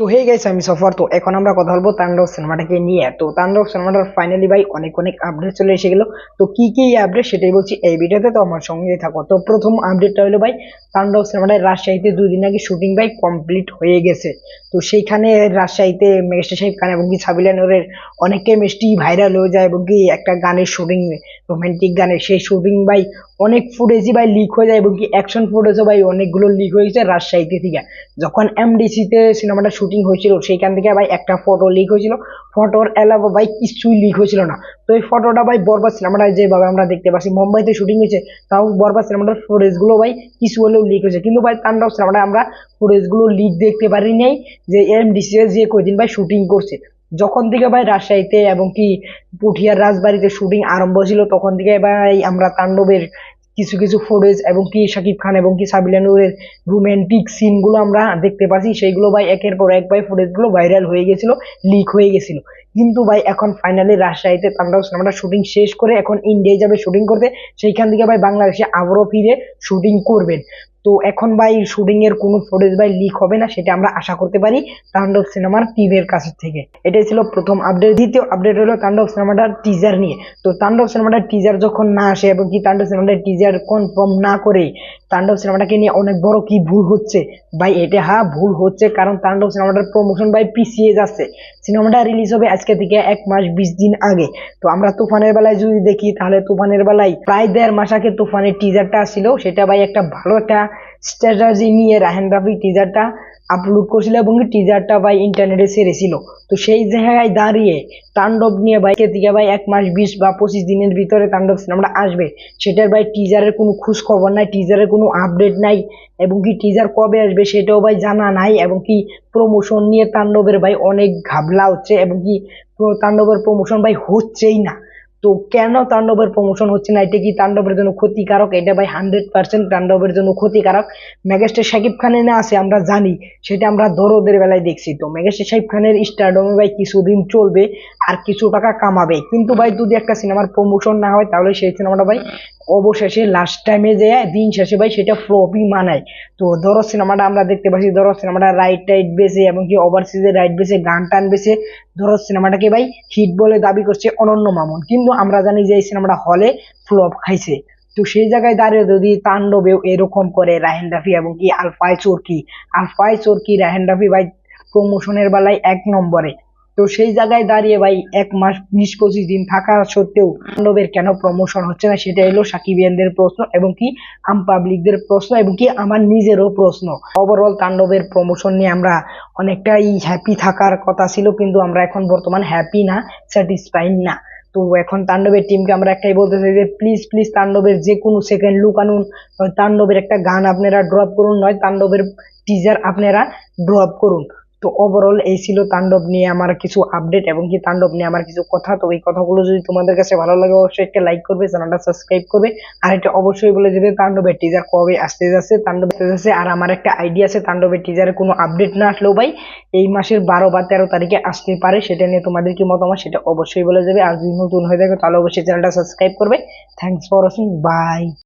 তো হয়ে গেছে আমি সফর। তো এখন আমরা কথা বলব তাণ্ডব সিনেমাটাকে নিয়ে। তো তাণ্ডব সিনেমাটার ফাইনালি ভাই অনেক অনেক আপডেট চলে এসে গেল তো কি কি আপডেট সেটাই বলছি এই ভিডিওতে, তো আমার সঙ্গেই থাকো। তো প্রথম আপডেটটা হলো ভাই তাণ্ডব সিনেমাটায় রাজশাহীতে দুই দিন আগে শুটিং ভাই কমপ্লিট হয়ে গেছে। তো সেইখানে রাজশাহীতে মেঘেস্টার সাহেব খান এবং কি সাবিলা নূরের অনেক কেমিস্ট্রি ভাইরাল হয়ে যায় এবং কি একটা গানের শুটিং রোমান্টিক গানের সেই শুটিং ভাই অনেক ফুটেজই ভাই লিক হয়ে যায় এবং কি অ্যাকশন ফুটেজও ভাই অনেকগুলো লিক হয়ে গেছে রাজশাহীতে থেকে। যখন এমডিসিতে সিনেমাটা শুটিং হয়েছিল, সেইখান থেকে ভাই একটা ফটো লিক হয়েছিল। ফটোর এলাকা ভাই কিছুই লিক হয়েছিল না। তো এই ফটোটা ভাই বরবাদ সিনেমাটা যেভাবে আমরা দেখতে পাচ্ছি, মুম্বাইতে শুটিং হয়েছে, তাও বরবাদ সিনেমাটার ফুটেজগুলো ভাই কিছু হলেও লিক হয়েছে। কিন্তু ভাই তাণ্ডব সিনেমাটা আমরা ফুটেজগুলো লিক দেখতে পারি নাই যে এমডিসি যে কদিন ভাই শুটিং করছে। যখন থেকে ভাই রাজশাহীতে এবং কি পুঠিয়ার রাজবাড়িতে শুটিং আরম্ভ ছিল তখন থেকে ভাই আমরা তাণ্ডবের কিছু কিছু ফুটেজ এবং কি শাকিব খান এবং কি সাবিলা নূরের রোমান্টিক সিনগুলো আমরা দেখতে পাচ্ছি সেইগুলো ভাই একের পর এক ভাই ফুটেজগুলো ভাইরাল হয়ে গেছিল লিক হয়ে গেছিল। কিন্তু ভাই এখন ফাইনালি রাজশাহীতে তাণ্ডব সিনেমাটা শুটিং শেষ করে এখন ইন্ডিয়ায় যাবে শুটিং করতে, সেইখান থেকে ভাই বাংলাদেশে আবারও ফিরে শুটিং করবেন। তো এখন ভাই শুটিং এর কোনো ফুটেজ ভাই লিক হবে না, সেটা আমরা আশা করতে পারি তাণ্ডব সিনেমার টিমের কাছ থেকে। এটাই ছিল প্রথম আপডেট দ্বিতীয় আপডেট হলো তাণ্ডব সিনেমাটার টিজার নিয়ে। তো তাণ্ডব সিনেমাটার টিজার যখন না আসে এবং কি তাণ্ডব সিনেমাটার টিজার কনফার্ম না করে, তাণ্ডব সিনেমাটাকে নিয়ে অনেক বড় কি ভুল হচ্ছে? ভাই, এটা হ্যাঁ ভুল হচ্ছে কারণ তাণ্ডব সিনেমাটার প্রমোশন ভাই পিছিয়ে যাচ্ছে। সিনেমাটা রিলিজ হবে আজকে থেকে এক মাস বিশ দিন আগে। তো আমরা তুফানের বেলায় যদি দেখি, তাহলে তুফানের বেলায় প্রায় দেড় মাস আগে তুফানের টিজারটা আসছিল। সেটা ভাই একটা ভালো একটা স্ট্র্যাটাজি নিয়ে রাহেন রাফি টিজারটা আপলোড করছিল এবং টিজারটা ভাই ইন্টারনেটে ছেড়েছিল তো সেই জায়গায় দাঁড়িয়ে তাণ্ডব নিয়ে বাইকে থেকে ভাই এক মাস, বিশ বা পঁচিশ দিনের ভিতরে তাণ্ডব সিনেমাটা আসবে, সেটার ভাই টিজারের কোনো খোঁজ খবর নাই টিজারের কোনো আপডেট নাই এবং কি টিজার কবে আসবে সেটাও ভাই জানা নাই এবং কি প্রমোশন নিয়ে তাণ্ডবের ভাই অনেক ঘাবলা হচ্ছে এবং কি তাণ্ডবের প্রমোশন ভাই হচ্ছেই না। তো কেন তাণ্ডবের প্রমোশন হচ্ছে না? এটা কি তাণ্ডবের জন্য ক্ষতিকারক? এটা ভাই হান্ড্রেড পার্সেন্ট তাণ্ডবের জন্য ক্ষতিকারক। মেগাস্টার সাকিব খানের না আছে, আমরা জানি। সেটা আমরা দরদের বেলায় দেখছি। তো মেগাস্টার সাকিব খানের স্টারডমে ভাই কিছুদিন চলবে আর কিছু টাকা কামাবে। কিন্তু ভাই যদি একটা সিনেমার প্রমোশন না হয়, তাহলে সেই সিনেমাটা ভাই অবশেষে লাস্ট টাইমে যে দিন শেষে ভাই সেটা ফ্লপই মানায়। তো ধরো সিনেমাটা আমরা দেখতে পাচ্ছি, ধরো সিনেমাটা রাইট টাইট বেছে এবং কি ওভারসিজের রাইট বেছে, গান টান বেছে, ধরো সিনেমাটাকে ভাই হিট বলে দাবি করছে অনন্য মামুন। কিন্তু আমরা জানি যে এই সিনেমাটা হলে ফ্লপ খাইছে। তো সেই জায়গায় দাঁড়িয়ে যদি তাণ্ডবেও এরকম করে রাহেন রাফি এবং কি আলফাই চোরকি আলফাই চোরকি রাহেন রাফি ভাই প্রমোশনের বেলায় এক নম্বরে। তো সেই জায়গায় দাঁড়িয়ে ভাই এক মাস, বিশ পঁচিশ দিন থাকা সত্ত্বেও তাণ্ডবের কেন প্রমোশন হচ্ছে না সেটা হলো সাকিবিয়ানদের প্রশ্ন এবং কি আম পাবলিকদের প্রশ্ন এবং কি আমার নিজেরও প্রশ্ন। ওভারঅল তাণ্ডবের প্রমোশন নিয়ে আমরা অনেকটাই হ্যাপি থাকার কথা ছিল কিন্তু আমরা এখন বর্তমান হ্যাপি না স্যাটিসফাইড না। তো এখন তাণ্ডবের টিমকে আমরা একটাই বলতে চাই যে প্লিজ প্লিজ তাণ্ডবের যে কোনো সেকেন্ড লুক আনুন। তাণ্ডবের একটা গান আপনারা ড্রপ করুন, নয় তাণ্ডবের টিজার আপনারা ড্রপ করুন। তো ওভারঅল এই ছিল তাণ্ডব নিয়ে আমার কিছু আপডেট এবং কি তাণ্ডব নিয়ে আমার কিছু কথা। তো এই কথাগুলো যদি তোমাদের কাছে ভালো লাগে, অবশ্যই একটা লাইক করবে চ্যানেলটা সাবস্ক্রাইব করবে। আর এটা অবশ্যই বলে দেবে, তাণ্ডবের টিজার কবে আসতে যাচ্ছে তাণ্ডব আসতে যাচ্ছে আর আমার একটা আইডিয়া আছে, তাণ্ডবের টিজারের কোনো আপডেট না আসলেও ভাই, এই মাসের বারো বা তেরো তারিখে আসতে পারে, সেটা নিয়ে তোমাদের কি মতামত সেটা অবশ্যই বলে দেবে। আর যদি নতুন হয়ে থাকে, তাহলে অবশ্যই চ্যানেলটা সাবস্ক্রাইব করবে। Thanks for watching by